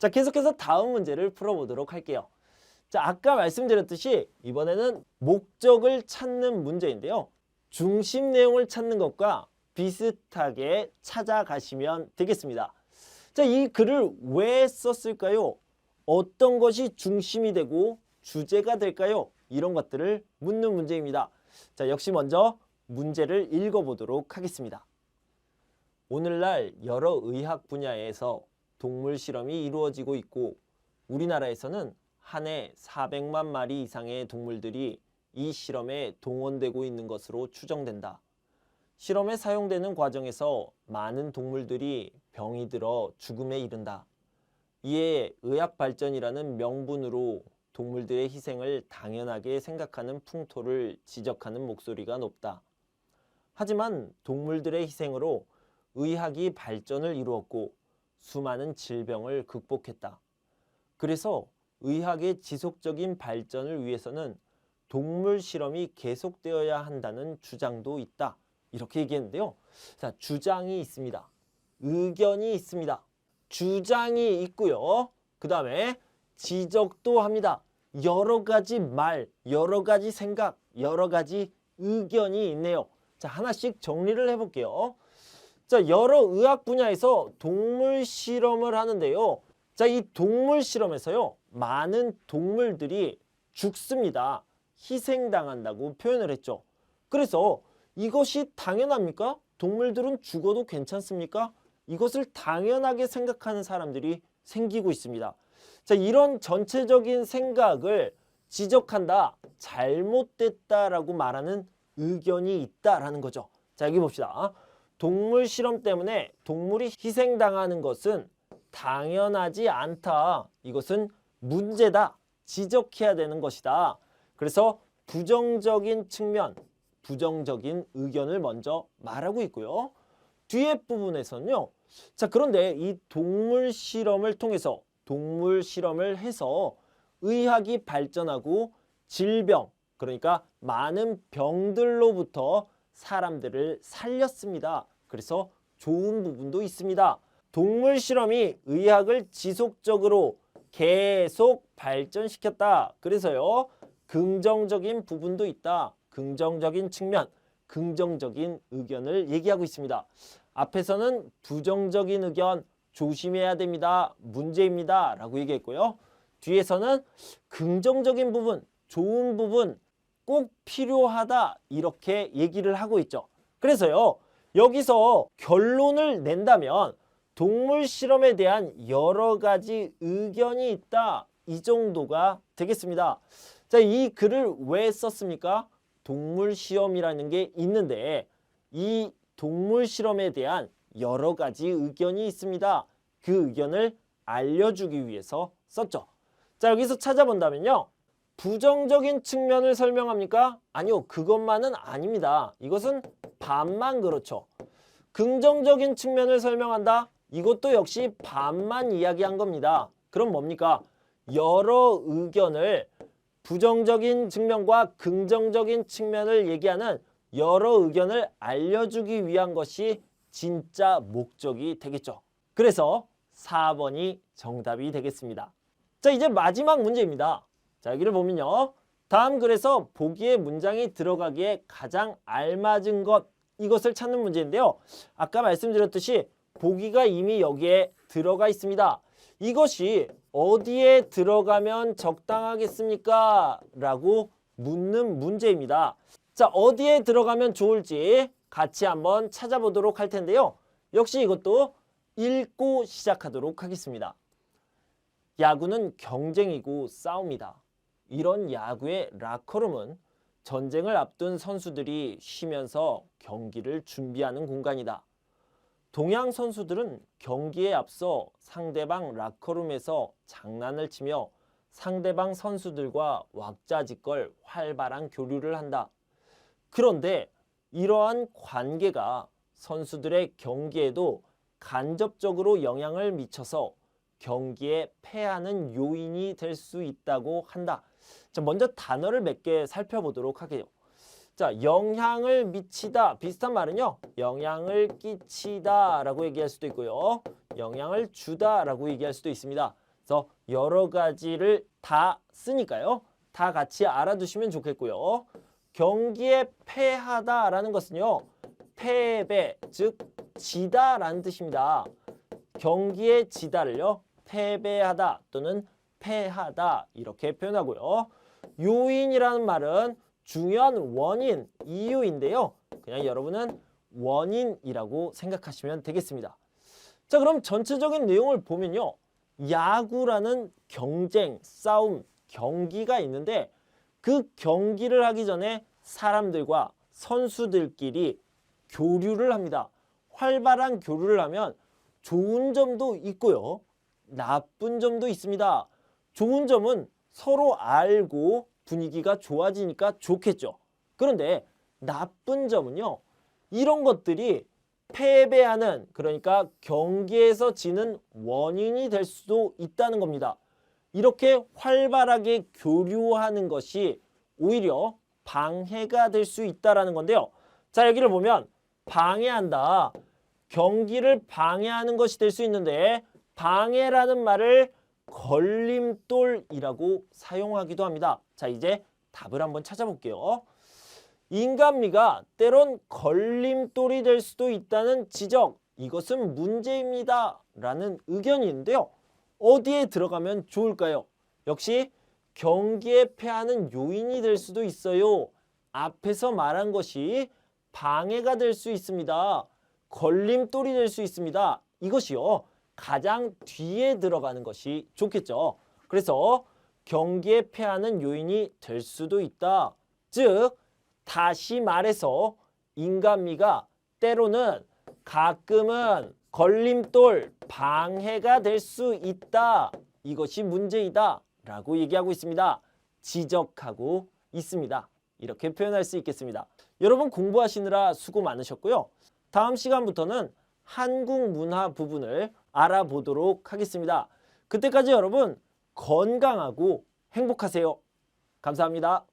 자, 계속해서 다음 문제를 풀어보도록 할게요. 자, 아까 말씀드렸듯이 이번에는 목적을 찾는 문제인데요. 중심 내용을 찾는 것과 비슷하게 찾아가시면 되겠습니다. 자, 이 글을 왜 썼을까요? 어떤 것이 중심이 되고 주제가 될까요? 이런 것들을 묻는 문제입니다. 자, 역시 먼저 문제를 읽어보도록 하겠습니다. 오늘날 여러 의학 분야에서 동물 실험이 이루어지고 있고 우리나라에서는 한 해 400만 마리 이상의 동물들이 이 실험에 동원되고 있는 것으로 추정된다. 실험에 사용되는 과정에서 많은 동물들이 병이 들어 죽음에 이른다. 이에 의학 발전이라는 명분으로 동물들의 희생을 당연하게 생각하는 풍토를 지적하는 목소리가 높다. 하지만 동물들의 희생으로 의학이 발전을 이루었고 수많은 질병을 극복했다. 그래서 의학의 지속적인 발전을 위해서는 동물 실험이 계속되어야 한다는 주장도 있다. 이렇게 얘기했는데요. 자, 주장이 있습니다. 의견이 있습니다. 주장이 있고요. 그 다음에 지적도 합니다. 여러 가지 말, 여러 가지 생각, 여러 가지 의견이 있네요. 자, 하나씩 정리를 해볼게요. 자, 여러 의학 분야에서 동물 실험을 하는데요. 자, 이 동물 실험에서요. 많은 동물들이 죽습니다. 희생당한다고 표현을 했죠. 그래서 이것이 당연합니까? 동물들은 죽어도 괜찮습니까? 이것을 당연하게 생각하는 사람들이 생기고 있습니다. 자, 이런 전체적인 생각을 지적한다, 잘못됐다라고 말하는 의견이 있다라는 거죠. 자, 여기 봅시다. 동물 실험 때문에 동물이 희생당하는 것은 당연하지 않다. 이것은 문제다. 지적해야 되는 것이다. 그래서 부정적인 측면, 부정적인 의견을 먼저 말하고 있고요. 뒤에 부분에서는요. 자, 그런데 이 동물 실험을 통해서 동물 실험을 해서 의학이 발전하고 질병, 그러니까 많은 병들로부터 사람들을 살렸습니다. 그래서 좋은 부분도 있습니다. 동물 실험이 의학을 지속적으로 계속 발전시켰다. 그래서요, 긍정적인 부분도 있다. 긍정적인 측면, 긍정적인 의견을 얘기하고 있습니다. 앞에서는 부정적인 의견 조심해야 됩니다. 문제입니다. 라고 얘기했고요. 뒤에서는 긍정적인 부분, 좋은 부분 꼭 필요하다. 이렇게 얘기를 하고 있죠. 그래서요. 여기서 결론을 낸다면 동물 실험에 대한 여러 가지 의견이 있다. 이 정도가 되겠습니다. 자, 이 글을 왜 썼습니까? 동물 시험이라는 게 있는데 이 동물 실험에 대한 여러 가지 의견이 있습니다. 그 의견을 알려주기 위해서 썼죠. 자, 여기서 찾아본다면요. 부정적인 측면을 설명합니까? 아니요, 그것만은 아닙니다. 이것은 반만 그렇죠. 긍정적인 측면을 설명한다? 이것도 역시 반만 이야기한 겁니다. 그럼 뭡니까? 여러 의견을 부정적인 측면과 긍정적인 측면을 얘기하는 여러 의견을 알려주기 위한 것이 진짜 목적이 되겠죠. 그래서 4번이 정답이 되겠습니다. 자, 이제 마지막 문제입니다. 자, 여기를 보면요. 다음 글에서 보기에 문장이 들어가기에 가장 알맞은 것 이것을 찾는 문제인데요. 아까 말씀드렸듯이 보기가 이미 여기에 들어가 있습니다. 이것이 어디에 들어가면 적당하겠습니까? 라고 묻는 문제입니다. 자, 어디에 들어가면 좋을지 같이 한번 찾아보도록 할 텐데요. 역시 이것도 읽고 시작하도록 하겠습니다. 야구는 경쟁이고 싸움이다. 이런 야구의 라커룸은 전쟁을 앞둔 선수들이 쉬면서 경기를 준비하는 공간이다. 동양 선수들은 경기에 앞서 상대방 라커룸에서 장난을 치며 상대방 선수들과 왁자지껄 활발한 교류를 한다. 그런데 이러한 관계가 선수들의 경기에도 간접적으로 영향을 미쳐서 경기에 패하는 요인이 될 수 있다고 한다. 자, 먼저 단어를 몇 개 살펴보도록 할게요. 자, 영향을 미치다 비슷한 말은요. 영향을 끼치다 라고 얘기할 수도 있고요. 영향을 주다 라고 얘기할 수도 있습니다. 그래서 여러 가지를 다 쓰니까요. 다 같이 알아두시면 좋겠고요. 경기에 패하다라는 것은요. 패배, 즉 지다라는 뜻입니다. 경기에 지다를요. 패배하다 또는 패하다 이렇게 표현하고요. 요인이라는 말은 중요한 원인, 이유인데요. 그냥 여러분은 원인이라고 생각하시면 되겠습니다. 자, 그럼 전체적인 내용을 보면요. 야구라는 경쟁, 싸움, 경기가 있는데 그 경기를 하기 전에 사람들과 선수들끼리 교류를 합니다. 활발한 교류를 하면 좋은 점도 있고요. 나쁜 점도 있습니다. 좋은 점은 서로 알고 분위기가 좋아지니까 좋겠죠. 그런데 나쁜 점은요. 이런 것들이 패배하는 그러니까 경기에서 지는 원인이 될 수도 있다는 겁니다. 이렇게 활발하게 교류하는 것이 오히려 방해가 될 수 있다라는 건데요. 자, 여기를 보면 방해한다. 경기를 방해하는 것이 될 수 있는데 방해라는 말을 걸림돌이라고 사용하기도 합니다. 자, 이제 답을 한번 찾아볼게요. 인간미가 때론 걸림돌이 될 수도 있다는 지적. 이것은 문제입니다. 라는 의견이 있는데요. 어디에 들어가면 좋을까요? 역시 경기에 패하는 요인이 될 수도 있어요. 앞에서 말한 것이 방해가 될 수 있습니다. 걸림돌이 될 수 있습니다. 이것이요. 가장 뒤에 들어가는 것이 좋겠죠. 그래서 경기에 패하는 요인이 될 수도 있다. 즉, 다시 말해서 인간미가 때로는 가끔은 걸림돌, 방해가 될 수 있다. 이것이 문제이다. 라고 얘기하고 있습니다. 지적하고 있습니다. 이렇게 표현할 수 있겠습니다. 여러분 공부하시느라 수고 많으셨고요. 다음 시간부터는 한국 문화 부분을 알아보도록 하겠습니다. 그때까지 여러분 건강하고 행복하세요. 감사합니다.